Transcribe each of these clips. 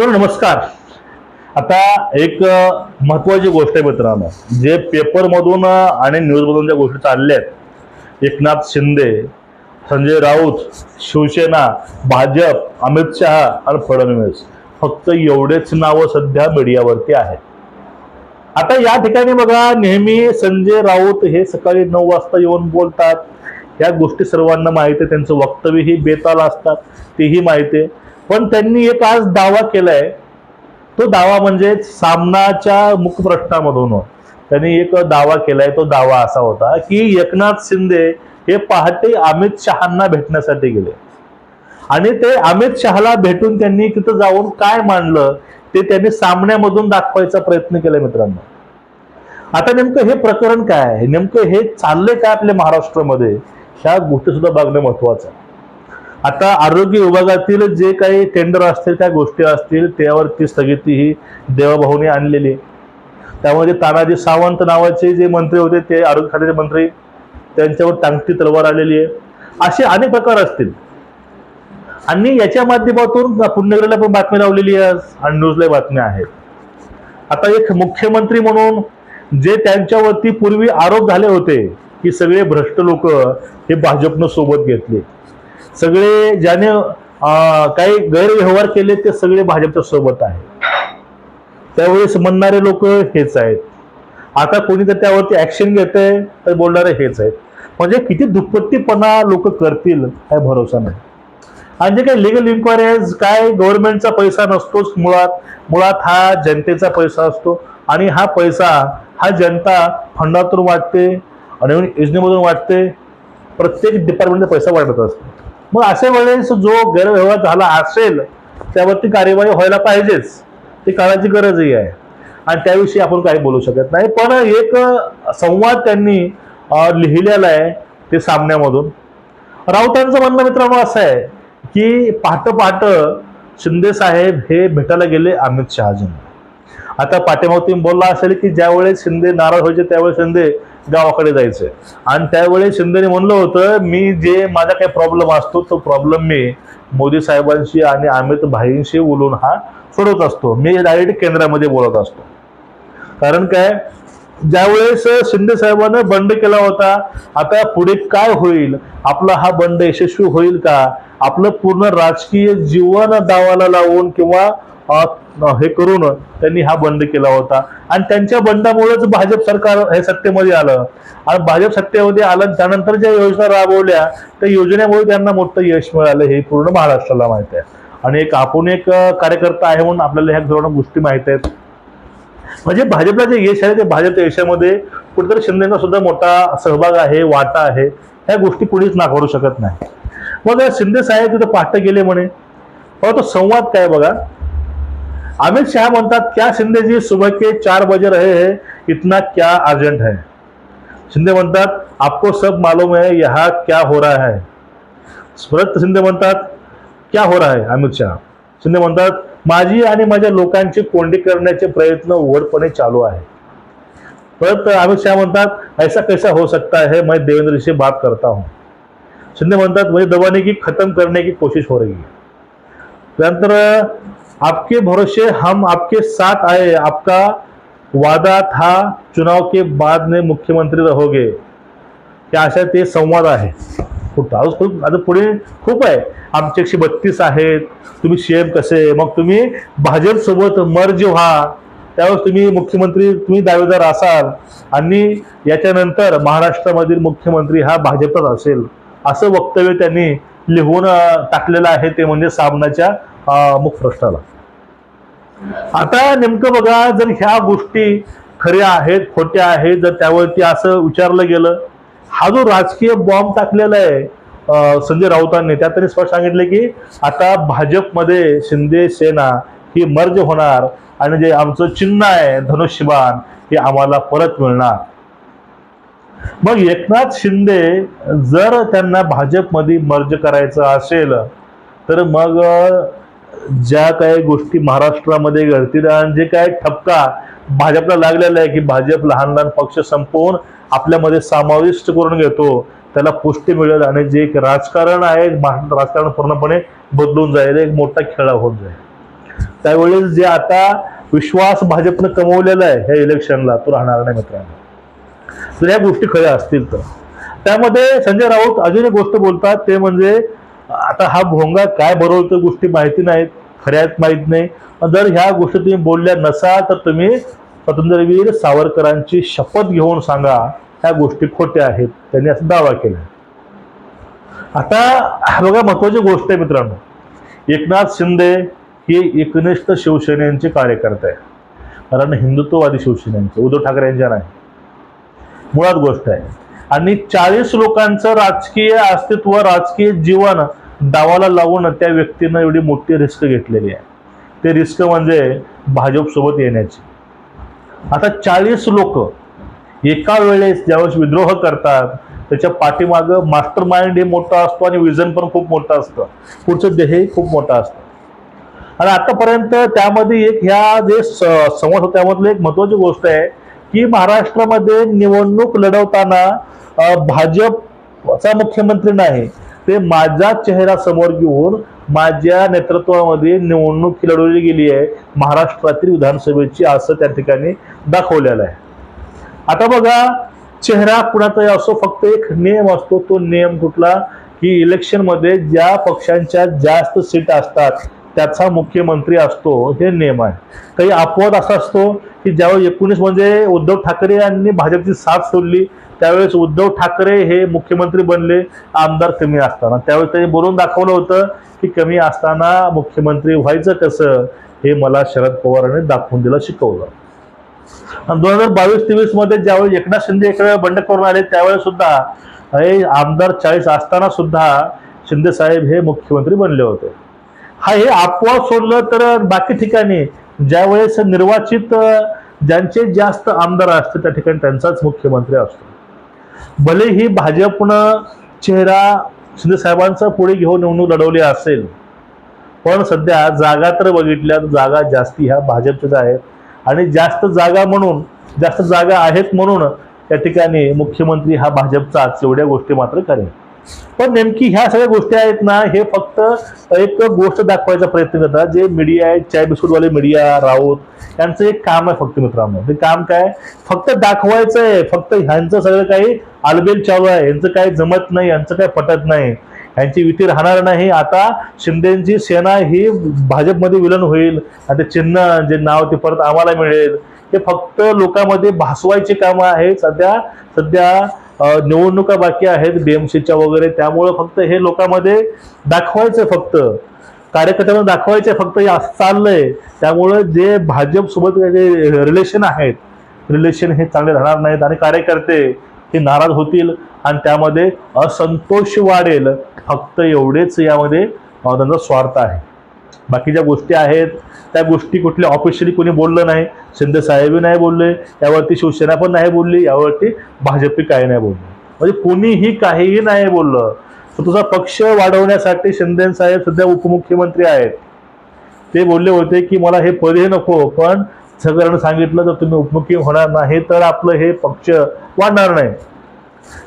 मित्रांनो नमस्कार. आता एक महत्वाची गोष्ट आहे मित्रांनो जे पेपरमधून आणि न्यूजमधून ज्या गोष्टी चालल्या आहेत एकनाथ शिंदे संजय राऊत शिवसेना भाजप अमित शहा आणि फडणवीस फक्त एवढेच नावं सध्या मीडियावरती आहेत. आता या ठिकाणी बघा नेहमी संजय राऊत हे सकाळी नऊ वाजता येऊन बोलतात. या गोष्टी सर्वांना माहिती आहे त्यांचं वक्तव्यही बेताल असतात तेही माहिती आहे. पण त्यांनी एक आज दावा केलाय. तो दावा म्हणजे सामनाच्या मुखप्रश्नामधून त्यांनी एक दावा केलाय तो दावा असा होता की एकनाथ शिंदे हे पहाटे अमित शहांना भेटण्यासाठी गेले. आणि ते अमित शहाला भेटून त्यांनी तिथं जाऊन काय मांडलं ते त्यांनी सामन्यामधून दाखवायचा प्रयत्न केला मित्रांनो. आता नेमकं हे प्रकरण काय आहे? नेमकं हे चाललंय काय आपल्या महाराष्ट्रामध्ये? ह्या गोष्टी सुद्धा बघणं महत्वाचं आहे. आता आरोग्य विभागातील जे काही टेंडर असतील त्या गोष्टी असतील त्यावरती स्थगिती ही देवाभाऊने आणलेली. त्यामध्ये तानाजी सावंत नावाचे जे मंत्री होते ते आरोग्य खात्याचे मंत्री त्यांच्यावर टांगती तलवार आलेली आहे. असे अनेक प्रकार असतील. आणि याच्या माध्यमातून पुण्यगिरीला पण बातमी लावलेली आहे आणि न्यूजला बातम्या आहेत आता एक मुख्यमंत्री म्हणून जे त्यांच्यावरती पूर्वी आरोप झाले होते की सगळे भ्रष्ट लोक हे भाजपनं सोबत घेतले. सगळे ज्याने काही गैरव्यवहार केले ते सगळे भाजपच्या सोबत आहे त्यावेळेस म्हणणारे लोक हेच आहेत. आता कोणी तर त्यावरती ऍक्शन घेत आहे तर बोलणारे हेच आहेत. म्हणजे किती दुप्पट्टीपणा लोक करतील काय भरोसा नाही. आणि जे काही लिगल इन्क्वायरीज काय गव्हर्नमेंटचा पैसा नसतोच मुळात. मुळात हा जनतेचा पैसा असतो. आणि हा पैसा हा जनता फंडातून वाटते आणि योजनेमधून वाटते. प्रत्येक डिपार्टमेंटचा पैसा वाटत असतो. मग असे वेळेस जो गैरव्यवहार झाला असेल त्यावरती कार्यवाही व्हायला पाहिजेच. ती काळाची गरजही आहे. आणि त्याविषयी आपण काही बोलू शकत नाही. पण एक संवाद त्यांनी लिहिलेला आहे ते सामन्यामधून. राऊतांचं म्हणणं मित्रांनो असं आहे की पहाट पहाट शिंदे साहेब हे भेटायला गेले अमित शहाजींना. आता पाठीमागून बोलला असेल की ज्यावेळेस शिंदे नाराज व्हायचे त्यावेळेस शिंदे गावाकडे जायचे. आणि त्यावेळेस शिंदेने म्हणलं होतं मी जे माझा काही प्रॉब्लेम असतो तो प्रॉब्लेम मी मोदी साहेबांशी आणि अमित भाईंशी बोलून हा सोडवत असतो. मी डायरेक्ट केंद्रामध्ये बोलत असतो. कारण काय? ज्यावेळेस शिंदे साहेबांना बंड केला होता आता पुढे काय होईल? आपला हा बंड यशस्वी होईल का? आपलं पूर्ण राजकीय जीवन दावाला लावून किंवा हे करून त्यांनी हा बंड केला होता. आणि त्यांच्या बंडामुळेच भाजप सरकार हे सत्तेमध्ये आलं. आणि भाजप सत्तेमध्ये आलं त्यानंतर ज्या योजना राबवल्या त्या योजनेमुळे त्यांना मोठं यश मिळालं हे पूर्ण महाराष्ट्राला माहीत आहे. आणि एक आपण एक कार्यकर्ता आहे म्हणून आपल्याला ह्या सर्व गोष्टी माहीत आहेत. म्हणजे भाजपला जे यश आहे ते भाजपच्या यशामध्ये कुठेतरी शिंदेचा सुद्धा मोठा सहभाग आहे वाटा आहे. ह्या गोष्टी कुणीच नाकारू शकत नाही. मग शिंदे साहेब तिथं पाठ गेले म्हणे. बघा तो संवाद काय बघा? अमित शाह म्हणतात क्या शिंदे जी सुबह के चार बजे रहे है इतना क्या अर्जेंट है? शिंदे म्हणतात आपको सब मालूम है यहाँ क्या हो रहा है? स्मृत शिंदे म्हणतात क्या हो रहा है अमित शाह? शिंदे म्हणतात माझी आणि माझ्या लोकांची कोंडी करण्याचे प्रयत्न उघडपणे चालू आहे. परत अमित शहा म्हणतात ऐसा कैसा हो सकता है? मैं देवेंद्र जी से बात करता हूँ. शिंदे म्हणतात मुझे दबाने की खत्म करने की कोशिश हो रही है. त्यानंतर आपके भरोसे हम आपके साथ आए आपका वादा था चुनाव के बाद में मुख्यमंत्री रहोगे. या अशा ते संवाद आहे. खूप अजून खूप आता पुढे खूप आहे. आमचे एकशे बत्तीस आहेत. तुम्ही सीएम कसे? मग तुम्ही भाजपसोबत मर्ज व्हा. त्यावेळेस तुम्ही मुख्यमंत्री तुम्ही दावेदार असाल. आणि याच्यानंतर महाराष्ट्रामधील मुख्यमंत्री हा भाजपचाच असेल. असं वक्तव्य त्यांनी लिहून टाकलेलं आहे ते म्हणजे सामनाच्या मुख मुखपृष्ठाला. आता नेमकं बघा जर ह्या गोष्टी खऱ्या आहेत खोट्या आहेत जर त्यावरती असं विचारलं गेलं हा जो राजकीय बॉम्ब टाकलेला आहे संजय राऊतांनी त्यात त्यांनी स्पष्ट सांगितलं की आता भाजपमध्ये शिंदे सेना ही मर्ज होणार आणि जे आमचं चिन्ह आहे धनुष्यबाण हे आम्हाला परत मिळणार. मग एकनाथ शिंदे जर त्यांना भाजपमध्ये मर्ज करायचं असेल तर मग ज्या काही गोष्टी महाराष्ट्रामध्ये घडतील आणि जे काय ठपका भाजपला लागलेलं आहे की भाजप लहान लहान पक्ष संपवून आपल्यामध्ये समाविष्ट करून घेतो. त्याला पुष्टी मिळेल आणि जे एक राजकारण आहे राजकारण पूर्णपणे बदलून जाईल एक मोठा खेळा होत जाईल. त्यावेळेस जे आता विश्वास भाजपनं कमवलेला आहे ह्या इलेक्शनला तो राहणार नाही मित्रांनो. तर ह्या गोष्टी खऱ्या असतील तर. त्यामध्ये संजय राऊत अजून एक गोष्ट बोलतात ते म्हणजे आता हा भोंगा काय बरोबर गोष्टी माहिती नाहीत. खऱ्यात माहीत नाही. जर ह्या गोष्टी तुम्ही बोलल्या नसाल तर तुम्ही स्वातंत्र्यवीर सावरकरांची शपथ घेऊन सांगा ह्या गोष्टी खोट्या आहेत. त्यांनी असा दावा केला आता बघा महत्वाची गोष्ट आहे मित्रांनो. एकनाथ शिंदे हे एकनिष्ठ शिवसेनेचे कार्यकर्ते आहे. कारण हिंदुत्ववादी शिवसेनेचे उद्धव ठाकरे यांच्या नाही. मुळात गोष्ट आहे. आणि चाळीस लोकांचं राजकीय अस्तित्व राजकीय जीवन दावाला लावून त्या व्यक्तीनं एवढी मोठी रिस्क घेतलेली आहे. ते रिस्क म्हणजे भाजपसोबत येण्याची. आता चाळीस लोक एका वेळेस ज्यावेळेस विद्रोह करतात त्याच्या पाठीमागं मास्टर माइंड हे मोठा असतो आणि विजन पण खूप मोठं असतं. पुढचं ध्येय खूप मोठं असतं. आणि आतापर्यंत त्यामध्ये एक ह्या जे स- संवाद त्यामधलं एक महत्वाची गोष्ट आहे की महाराष्ट्रामध्ये निवडणूक लढवताना भाजपचा मुख्यमंत्री नाही ते माझा चेहरा समोर घेऊन माझ्या नेतृत्वामध्ये निवडणूक ही गेली आहे. महाराष्ट्रातील विधानसभेची असं त्या ठिकाणी दाखवलेलं आहे. आता बघा चेहरा कुणाचाही असो फक्त एक नियम असतो तो नियम कुठला? की इलेक्शनमध्ये ज्या पक्षांच्या जास्त सीट असतात त्याचा मुख्यमंत्री असतो हे नियम आहे. काही अपवाद असा असतो की ज्यावेळेस एकोणीस म्हणजे उद्धव ठाकरे यांनी भाजपची साथ सोडली त्यावेळेस उद्धव ठाकरे हे मुख्यमंत्री बनले आमदार कमी असताना. त्यावेळेस त्यांनी बोलून दाखवलं होतं की कमी असताना मुख्यमंत्री व्हायचं कसं हे मला शरद पवारांनी दाखवून दिलं शिकवलं. आणि दोन हजार बावीस तेवीसमध्ये ज्यावेळी एकनाथ शिंदे इकडे बंड करून आले त्यावेळेस सुद्धा हे आमदार चाळीस असताना सुद्धा शिंदे साहेब हे मुख्यमंत्री बनले होते. हा हे अपवाद सोडलं तर बाकी ठिकाणी ज्यावेळेस निर्वाचित ज्यांचे जास्त आमदार असते त्या ठिकाणी त्यांचाच मुख्यमंत्री असतो. भलेही भाजपनं चेहरा शिंदेसाहेबांचा पुढे घेऊन निवडणूक लढवली असेल पण सध्या जागा तर बघितल्या तर जागा जास्ती ह्या भाजपच्याच आहेत. आणि जास्त जागा म्हणून जास्त जागा आहेत म्हणून त्या ठिकाणी मुख्यमंत्री हा भाजपचाच एवढ्या गोष्टी मात्र करेल. पण नेमकी ह्या सगळ्या गोष्टी आहेत ना हे फक्त एक गोष्ट दाखवायचा प्रयत्न करतात जे मीडिया आहे चाय बिस्कुटवाले मीडिया राऊत यांचं एक काम आहे फक्त मित्रांनो. ते काम काय? फक्त दाखवायचं आहे. फक्त ह्यांचं सगळं काही आलबेल चालू आहे. यांचं काही जमत नाही यांचं काही पटत नाही. यांची युती राहणार नाही. आता शिंदेची सेना ही भाजपमध्ये विलन होईल. आणि ते चिन्ह जे नाव ते परत आम्हाला मिळेल. हे फक्त लोकांमध्ये भासवायचे कामं आहे सध्या सध्या निवडणुका बाकी आहेत बीएमसीच्या वगैरे. त्यामुळं फक्त हे लोकांमध्ये दाखवायचं फक्त. कार्यकर्त्यांना दाखवायचं फक्त हे असं चाललंय. त्यामुळं जे भाजपसोबत जे रिलेशन आहेत रिलेशन हे चांगले राहणार नाहीत. आणि कार्यकर्ते हे नाराज होतील आणि त्यामध्ये असंतोष वाढेल. फक्त एवढेच यामध्ये त्यांचा स्वार्थ आहे. बाकीच्या गोष्टी आहेत त्या गोष्टी कुठल्या ऑफिशियली कोणी बोललं नाही. शिंदे साहेबही नाही बोलले यावरती शिवसेना पण नाही बोलली यावरती भाजपही काही नाही बोलली. म्हणजे कोणीही काहीही नाही बोललं. तर तुझा पक्ष वाढवण्यासाठी शिंदे साहेब सध्या उपमुख्यमंत्री आहेत. ते बोलले होते की मला हे पदही नको पण सगळ्यांना सांगितलं तर तुम्ही उपमुख्य होणार नाही तर आपलं हे पक्ष वाढणार नाही.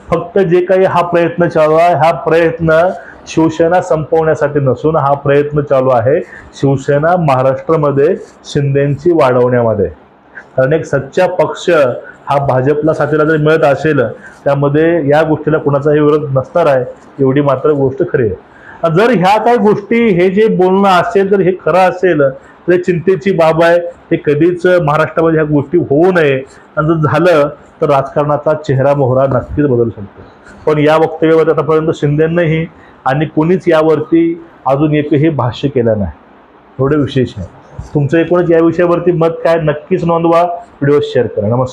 फक्त जे काही हा प्रयत्न चालू आहे हा प्रयत्न शिवसेना संपवण्यासाठी नसून हा प्रयत्न चालू आहे शिवसेना महाराष्ट्रामध्ये शिंदेची वाढवण्यामध्ये. कारण एक सच्चा पक्ष हा भाजपला साथीला जर मिळत असेल त्यामध्ये या गोष्टीला कुणाचाही विरोध नसणार आहे एवढी मात्र गोष्ट खरी आहे. जर ह्या काही गोष्टी हे जे बोलणं असेल तर हे खरं असेल तर चिंतेची बाब आहे. हे कधीच महाराष्ट्रामध्ये ह्या गोष्टी होऊ नये. आणि जर झालं तर राजकारणाचा चेहरा मोहरा नक्कीच बदलू शकतो. पण या वक्तव्यामध्ये आतापर्यंत शिंदेंनाही आणि कोणीच यावरती अजून एकही भाष्य केलं नाही. एवढं विशेष आहे. तुमचं एकूणच या विषयावरती मत काय नक्कीच नोंदवा. व्हिडिओ शेअर करा. नमस्कार.